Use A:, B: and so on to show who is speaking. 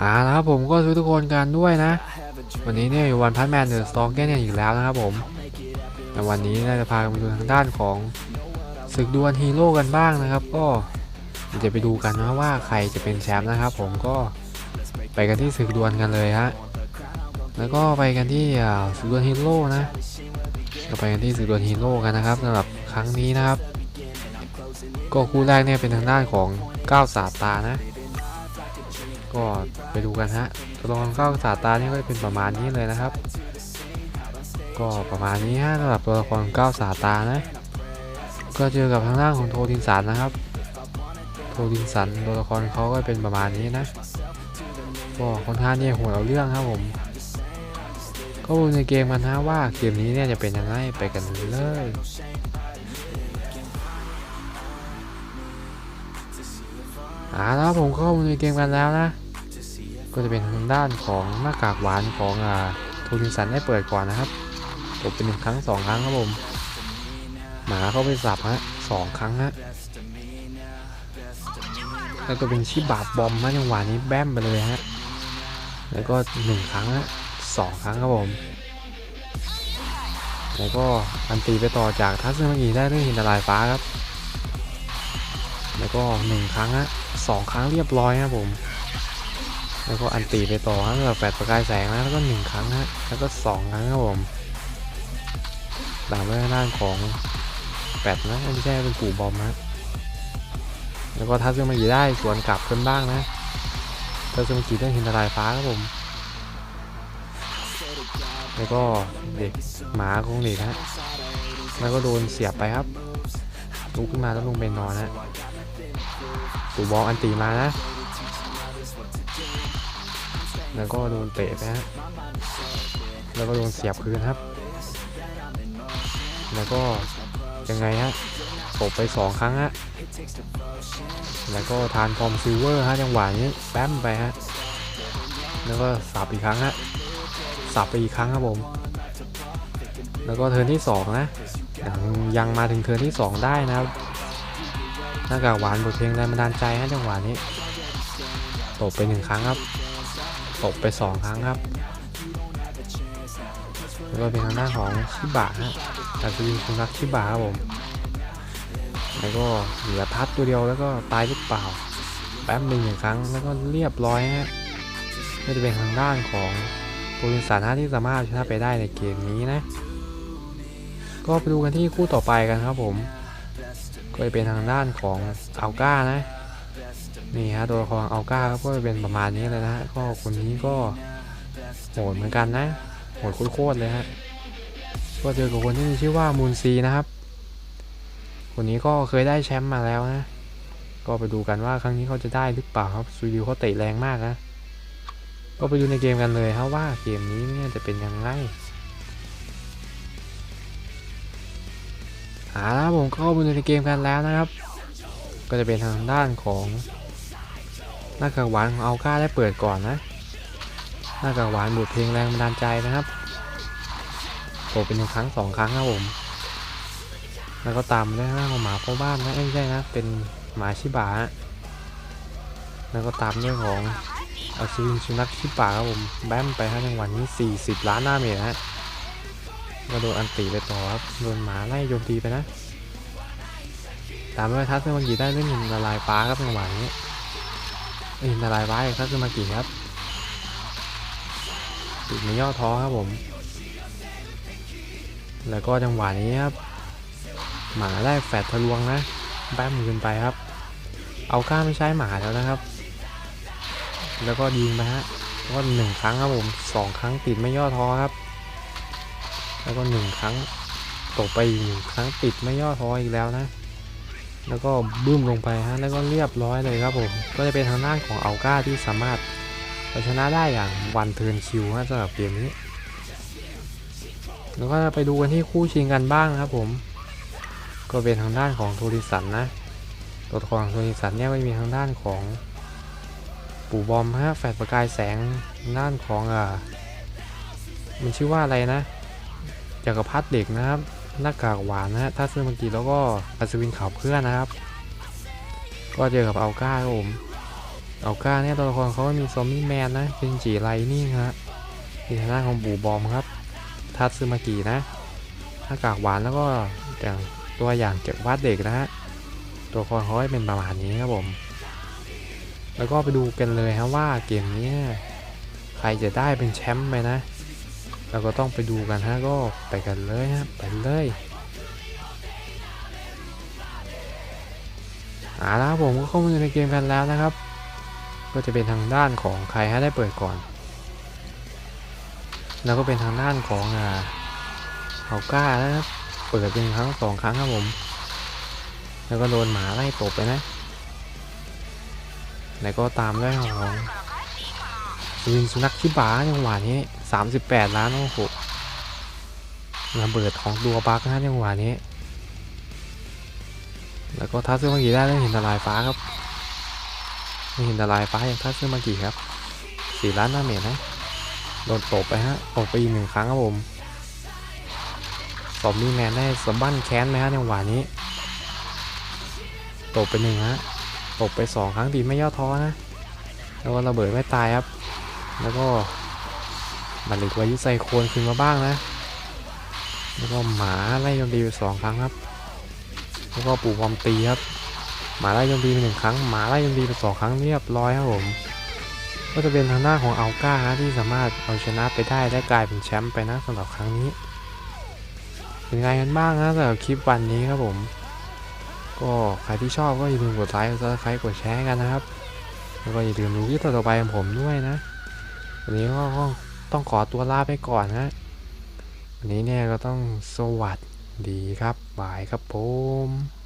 A: อ่าแล้วครับผมก็ช่วยทุกคนกันด้วยนะ วันนี้เนี่ยอยู่วันพัทแมนเดอะสตองแกเนี่ยอีกแล้วนะครับผมแต่วันนี้เราจะพาไปดูทางด้านของศึกดวลฮีโร่กันบ้างนะครับ ก็จะไปดูกันนะว่าใครจะเป็นแชมป์นะครับผมก็ไปกันที่ศึกดวลกันเลยฮะแล้วก็ไปกันที่ศึกดวลฮีโร่นะก็ไปกันที่ศึกดวลฮีโร่กันนะครับสำหรับครั้งนี้นะครับ ก็คู่แรกเนี่ยเป็นทางด้านของก้าวสาตานะ ก็ไปดูกันฮะตัวละครก้าวสาตาเนี่ยก็จะเป็นประมาณนี้เลยนะครับ ก็ประมาณนี้ฮะสำหรับตัวละครก้าวสาตานะ ก็เจอกับทางด้านของโทดินสันนะครับ โทดินสันตัวละครเขาก็เป็นประมาณนี้นะก็ค่อนข้างเนี่ยโหดเอาเรื่องครับผมก็ดูในเกมกันนะว่าเกมนี้เนี่ยจะเป็นยังไงไปกันเลย อ่าแล้วผมเข้ามาในเกมกันแล้วนะ ก็จะเป็นทางด้านของหน้ากากหวานของอ่าโทนิสันได้เปิดก่อนนะครับตบเป็นหนึ่งครั้งสองครั้งครับผมหมาเข้าไปสับฮะสองครั้งฮะแล้วก็เป็นชิบาบบอมมาจังหวะนี้แบมไปเลยฮะแล้วก็หนึ่งครั้งฮะสองครั้งครับผมแล้วก็อันตีไปต่อจากทัศน์เมื่อกี้ได้เรื่องหินละลายฟ้าครับ แล้วก็หนึ่งครั้งฮะสองครั้งเรียบร้อยครับผม แล้วก็อันตีไปต่อฮะแบบแปดประกายแสงนะแล้วก็หนึ่งครั้งฮะแล้วก็สองครั้งครับผมตามด้วยทางด้านของแปดนะไม่ใช่เป็นปู่บอมฮะแล้วก็ทัศน์มากีได้สวนกลับขึ้นบ้างนะทัศน์มากีได้หินทลายฟ้าครับผม แล้วก็เด็กหมาของเด็กฮะแล้วก็โดนเสียบไปครับลุกขึ้นมาแล้วลงไปนอนฮะ ปู่บอลอันตีมานะ แล้วก็โดนเตะไปฮะ แล้วก็โดนเสียบคืนครับ แล้วก็ยังไงฮะตบไปสองครั้งฮะ แล้วก็ทานฟอร์มซิลเวอร์ฮะจังหวะนี้แป๊มไปฮะ แล้วก็สับอีกครั้งฮะ สับไปอีกครั้งครับผม แล้วก็เทิร์นที่สองนะยังยังมาถึงเทิร์นที่สองได้นะครับ หน้ากากหวานบทเพลงแรงบันดาลใจฮะจังหวะนี้ตบไปหนึ่งครั้งครับตบไปสองครั้งครับแล้วก็เป็นทางด้านของชิบะฮะแต่จะยิงสุนัขชิบะครับผมแล้วก็เหลือทัดตัวเดียวแล้วก็ตายหรือเปล่าแป๊บหนึ่งหนึ่งครั้งแล้วก็เรียบร้อยฮะก็จะเป็นทางด้านของโปรลินสารที่สามารถชนะไปได้ในเกมนี้นะ ก็ไปดูกันที่คู่ต่อไปกันครับผม ก็จะเป็นทางด้านของอัลก้านะนี่ฮะตัวละครอัลก้าก็จะเป็นประมาณนี้เลยนะฮะก็คนนี้ก็โหดเหมือนกันนะโหดโคตรเลยฮะก็เจอกับคนที่มีชื่อว่ามูนซีนะครับ คนนี้ก็เคยได้แชมป์มาแล้วนะ ก็ไปดูกันว่าครั้งนี้เขาจะได้หรือเปล่าครับซูดิวเขาเตะแรงมากนะก็ไปดูในเกมกันเลยครับว่าเกมนี้เนี่ยจะเป็นยังไง อาละผมเข้ามาดูในเกมกันแล้วนะครับ ก็จะเป็นทางด้านของหน้ากากหวานของเอัลก้าได้เปิดก่อนนะ หน้ากากหวานบทเพลงแรงบันดาลใจนะครับโผล่เป็นหนึ่งครั้งสองครั้งครับผม แล้วก็ตามด้วยหน้าของหมาพ่อบ้านนะไม่ใช่นะเป็นหมาชิบะแล้วก็ตามด้วยของอัศวินสุนัขชิบะครับผมแบมไปฮะจังหวะนี้40 ล้านหน้าเมตรฮะ ก็โดนอันตีไปต่อครับโดนหมาไล่โจมตีไปนะ ตามด้วยทัศน์มากีได้เล่นินละลายฟ้าครับจังหวะนี้เอ้ยหินละลายฟ้าทัศน์มากีครับติดไม่ย่อท้อครับผม แล้วก็จังหวะนี้ครับ หมาได้แฟดทะลวงนะแบ้มขึ้นไปครับ เอาก้าไม่ใช้หมาแล้วนะครับ แล้วก็ยิงไปฮะก็หนึ่งครั้งครับผมสองครั้งติดไม่ย่อท้อครับ แล้วก็หนึ่งครั้งตกไปอีกหนึ่งครั้งติดไม่ย่อท้ออีกแล้วนะ แล้วก็บึ้มลงไปฮะแล้วก็เรียบร้อยเลยครับผม ก็จะเป็นทางด้านของอัลก้าที่สามารถเอาชนะได้อย่างวันเทิร์นคิวฮะสำหรับเกมนี้ แล้วก็ไปดูกันที่คู่ชิงกันบ้างนะครับผม ก็เป็นทางด้านของโทริสันนะ ตัวของโทริสันเนี่ยก็จะมีทางด้านของปู่บอมฮะแฟดประกายแสงทางด้านของอ่ามันชื่อว่าอะไรนะ จักรพรรดิเด็กนะครับหน้ากากหวานนะฮะถ้าซื้อเมื่อกี้แล้วก็อัศวินขาวเพื่อนนะครับ ก็เจอกับอัลก้าครับผมเอาก้าเนี่ยตัวละครเขาก็มีซอมบี้แมนนะเป็นจีไรนี่ฮะที่ทางด้านของบูบอมครับทัตซึมากินะหน้ากากหวานแล้วก็อย่างตัวอย่างเก็บวาดเด็กนะฮะตัวละครเขาเป็นประมาณนี้ครับผม แล้วก็ไปดูกันเลยครับว่าเกมนี้ใครจะได้เป็นแชมป์ไปนะ เราก็ต้องไปดูกันฮะก็ไปกันเลยฮะไปเลยเอาละผมก็เข้ามาอยู่ในเกมกันแล้วนะครับ ก็จะเป็นทางด้านของใครให้ได้เปิดก่อน แล้วก็เป็นทางด้านของอ่าเฮาก้านะครับเปิดเป็นครั้งสองครั้งครับผม แล้วก็โดนหมาไล่ตบไปนะ แล้วก็ตามด้วยของ ยิงสุนัขชิบาจังหวะนี้38ล้านโอ้โหระเบิดของตัวบักนะจังหวะนี้ แล้วก็ทัศน์เมื่อกี้ได้ได้เห็นทลายฟ้าครับไม่เห็นทลายฟ้าอย่างทัศน์เมื่อกี้ครับสี่ล้านหน้าเมจนะโดนตบไปฮะตบไปอีกหนึ่งครั้งครับผมสอมบี้แมนได้สะบั้นแค้นไหมฮะจังหวะนี้ตบไปหนึ่งฮะตบไปสองครั้งดีไม่ย่อท้อนะแล้วก็ระเบิดไม่ตายครับ แล้วก็บัลลิกวายุไซโคนขึ้นมาบ้างนะ แล้วก็หมาไล่โจมตีไปสองครั้งครับ แล้วก็ปู่วอมตีครับ หมาไล่โจมตีไปหนึ่งครั้ง หมาไล่โจมตีไปสองครั้งเรียบร้อยครับผม ก็จะเป็นทางหน้าของอัลก้าฮะที่สามารถเอาชนะไปได้และกลายเป็นแชมป์ไปนะสำหรับครั้งนี้ เป็นไงกันบ้างนะสำหรับคลิปวันนี้ครับผม ก็ใครที่ชอบก็อย่าลืมกดไลค์กดซับสไครต์กดแชร์กันนะครับ แล้วก็อย่าลืมดูคลิปต่อไปของผมด้วยนะ วันนี้ก็ต้องขอตัวลาไปก่อนนะวันนี้เนี่ยก็ต้องสวัสดีครับบายครับผม